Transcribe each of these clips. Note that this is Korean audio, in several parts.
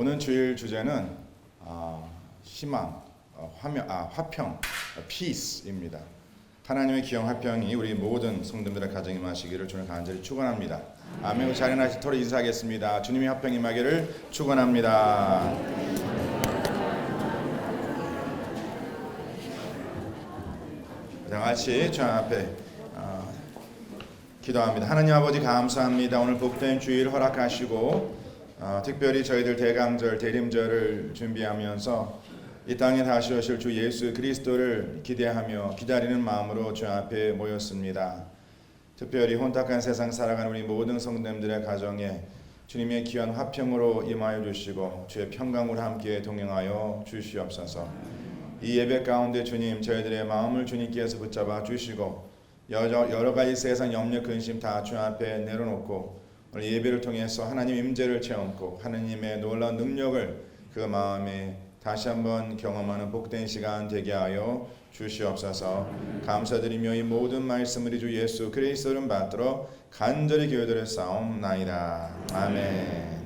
오늘 주일 주제는 아, 희망, 어, 화명, 아, 화평, 어, peace입니다. 하나님의 귀한 화평이 우리 모든 성도들의 가정에 임하시기를 주님 간절히 축원합니다. 아멘. 자리나 서로 인사하겠습니다. 주님의 화평이 임하기를 축원합니다. 다 같이 주 앞에 어, 기도합니다. 하나님 아버지 감사합니다. 오늘 복된 주일 허락하시고 어, 특별히 저희들 대강절 대림절을 준비하면서 이 땅에 다시 오실 주 예수 그리스도를 기대하며 기다리는 마음으로 주 앞에 모였습니다. 특별히 혼탁한 세상 살아가는 우리 모든 성도님들의 가정에 주님의 귀한 화평으로 임하여 주시고 주의 평강으로 함께 동행하여 주시옵소서. 이 예배 가운데 주님 저희들의 마음을 주님께서 붙잡아 주시고 여러, 여러 가지 세상 염려 근심 다 주 앞에 내려놓고 오늘 예배를 통해서 하나님 임재를 체험고 하나님의 놀라운 능력을 그 마음에 다시 한번 경험하는 복된 시간 되게 하여 주시옵소서. 감사드리며 이 모든 말씀을 주 예수 그리스도를 받들어 간절히 기도를 싸움나이다. 아멘.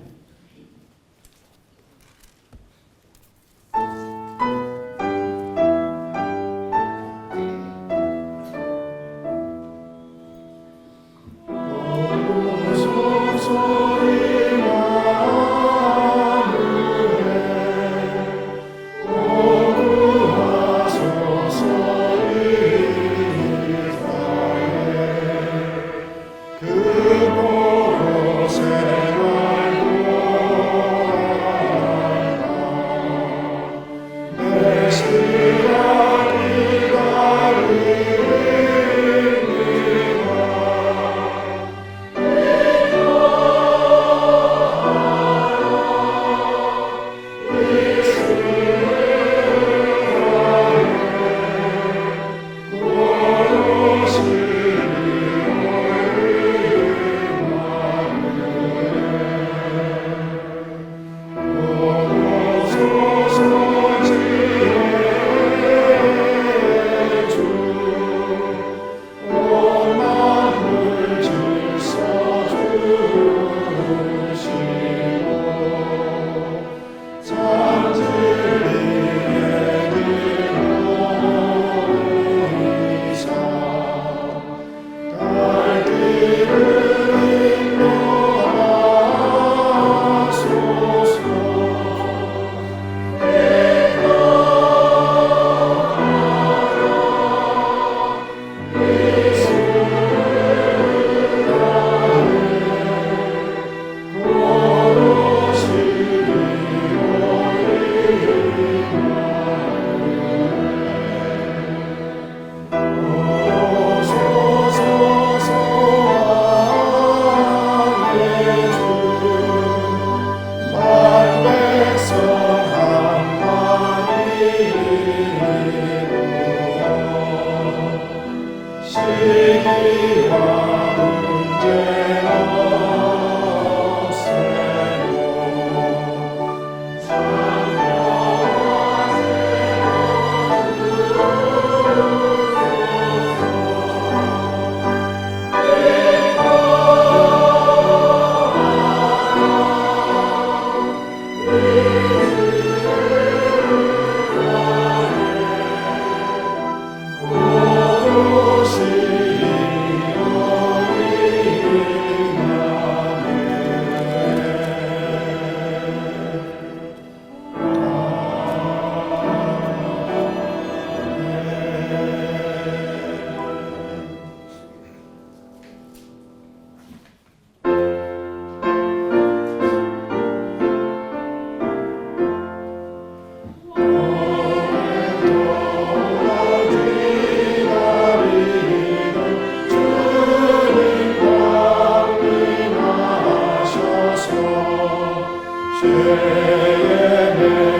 Sede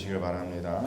앉으시길 바랍니다.